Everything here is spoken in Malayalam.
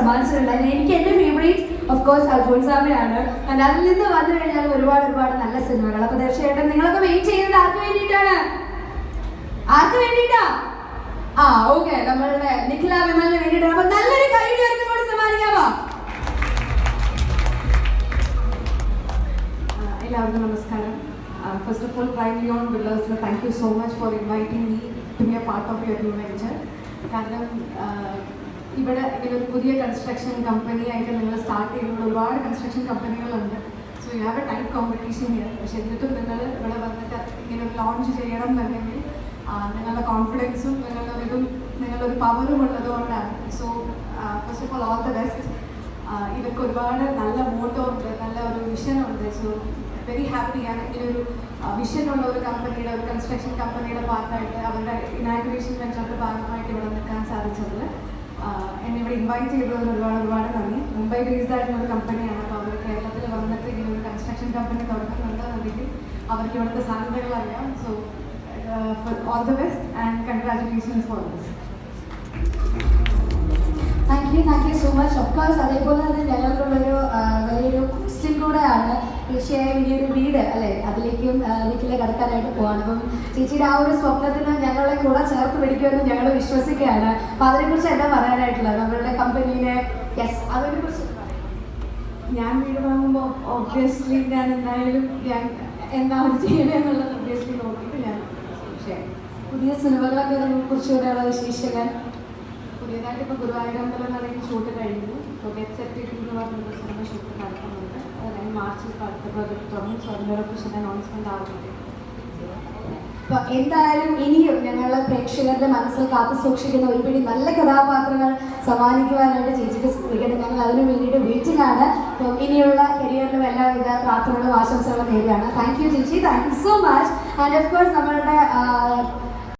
സമ്മാനിച്ചിട്ടുണ്ടായിരുന്നു. എനിക്ക് എന്റെ ഫേവറേറ്റ് ഓഫ് കോഴ്സ് അൽഫോൺസാമയാണ് ആൻഡ് അതിൽ നിന്ന് വന്നു കഴിഞ്ഞാൽ ഒരുപാട് ഒരുപാട് നല്ല സിനിമകൾ. അപ്പോൾ തീർച്ചയായിട്ടും നിങ്ങളൊക്കെ വെയിറ്റ് ചെയ്യുന്നത് ആർക്ക് വേണ്ടിയിട്ടാണ്? ആർക്ക് വേണ്ടിയിട്ടാ? ആ ഓക്കെ നമ്മളുടെ നിഖില വിമലിന് വേണ്ടിയിട്ടാണ്. അപ്പൊ നല്ലൊരു കൈ അവർക്ക് കൂടി സമ്മാനിക്കാമോ? എല്ലാവർക്കും നമസ്കാരം. First of all prime Leon ബില്ലേഴ്സിന് thank you so much for inviting me to be a part of your new venture കാരണം ഇവിടെ ഇങ്ങനെ ഒരു പുതിയ കൺസ്ട്രക്ഷൻ കമ്പനി ആയിട്ട് നിങ്ങൾ സ്റ്റാർട്ട് ചെയ്യുമ്പോൾ ഒരുപാട് construction കമ്പനികളുണ്ട് so you have a time competition here പക്ഷെ എന്നിട്ടും നിങ്ങൾ ഇവിടെ വന്നിട്ട് ഇങ്ങനെ ലോഞ്ച് ചെയ്യണം എന്നുണ്ടെങ്കിൽ നിങ്ങളുടെ കോൺഫിഡൻസും നിങ്ങളുടെ ഇതും നിങ്ങളുടെ ഒരു പവറും ഉള്ളതുകൊണ്ടാണ് so first of all all the best ഇതൊക്കെ ഒരുപാട് നല്ല മോട്ടോ ഉണ്ട് നല്ല ഒരു വിഷൻ ഉണ്ട്. സോ വെരി ഹാപ്പിയാണ് ഇങ്ങനെ ഒരു വിഷൻ ഉള്ള ഒരു കമ്പനിയുടെ ഒരു കൺസ്ട്രക്ഷൻ കമ്പനിയുടെ ഭാഗമായിട്ട് അവരുടെ ഇനാഗ്രേഷൻ വെഞ്ചറിന്റെ ഭാഗമായിട്ട് ഇവിടെ നിൽക്കാൻ സാധിച്ചതിൽ ആഹ് എന്നെ ഇവിടെ ഇൻവൈറ്റ് ചെയ്തതിന് ഒരുപാട് ഒരുപാട് നന്ദി. മുംബൈ ബേസ്ഡ് ആയിട്ടുള്ള ഒരു കമ്പനിയാണ് അപ്പോൾ അവർ കേരളത്തിൽ വന്നിട്ട് ഇങ്ങനെ ഒരു കൺസ്ട്രക്ഷൻ കമ്പനി തുടങ്ങുന്നുണ്ടെന്നുണ്ടെങ്കിൽ അവർക്ക് ഇവിടുത്തെ സാധ്യതകൾ അറിയാം. So all the best and congratulations for this thank you thank you so much of course അതേപോലെ തന്നെ ഞങ്ങൾക്കുള്ളൊരു അല്ലേ വീട്ടിലെ കടക്കാനായിട്ട് പോവാണ്. അപ്പം ചേച്ചിയുടെ ആ ഒരു സ്വപ്നത്തിന് ഞങ്ങളെ കൂടെ ചേർത്ത് പിടിക്കുമെന്ന് ഞങ്ങൾ വിശ്വസിക്കുകയാണ്. അപ്പം അതിനെക്കുറിച്ച് എന്താ പറയാനായിട്ടുള്ളത്? നമ്മളുടെ കമ്പനീനെ യെസ് അതിനെക്കുറിച്ച് ഞാൻ വീട് വാങ്ങുമ്പോൾ ഓബിയസ്ലി ഞാൻ എന്തായാലും ഞാൻ എന്താണ് ചെയ്യണമെന്നുള്ളത് ഒബ്വിയസ്ലി നോക്കിയിട്ട് ഞാൻ പക്ഷേ പുതിയ സിനിമകളൊക്കെ കുറിച്ചുകൂടെയുള്ള വിശേഷങ്ങൾ? പുതിയതായിട്ട് ഇപ്പോൾ ഗുരുവായൂരമ്പലം എന്ന് പറയുന്ന ഷൂട്ട് കഴിഞ്ഞു. ഗെറ്റ് മാർച്ചിൽ തുടങ്ങും അനൗൺസ്മെന്റ് ആവുന്നത് എന്തായാലും ഇനിയും ഞങ്ങളുടെ പ്രേക്ഷകരുടെ മനസ്സിൽ കാത്തു സൂക്ഷിക്കുന്ന ഒരുപിടി നല്ല കഥാപാത്രങ്ങൾ സമ്മാനിക്കുവാനായിട്ട് ചേച്ചിക്ക് ശ്രമിക്കട്ടെ. ഞങ്ങൾ അതിനു വേണ്ടിയിട്ട് വീട്ടിലാണ് അപ്പം ഇനിയുള്ള കരിയറിലും എല്ലാവിധ പ്രാർത്ഥനകളും ആശംസകളും നേരിടാണ് താങ്ക് യു ചേച്ചി. Thank you so much and of course നമ്മളുടെ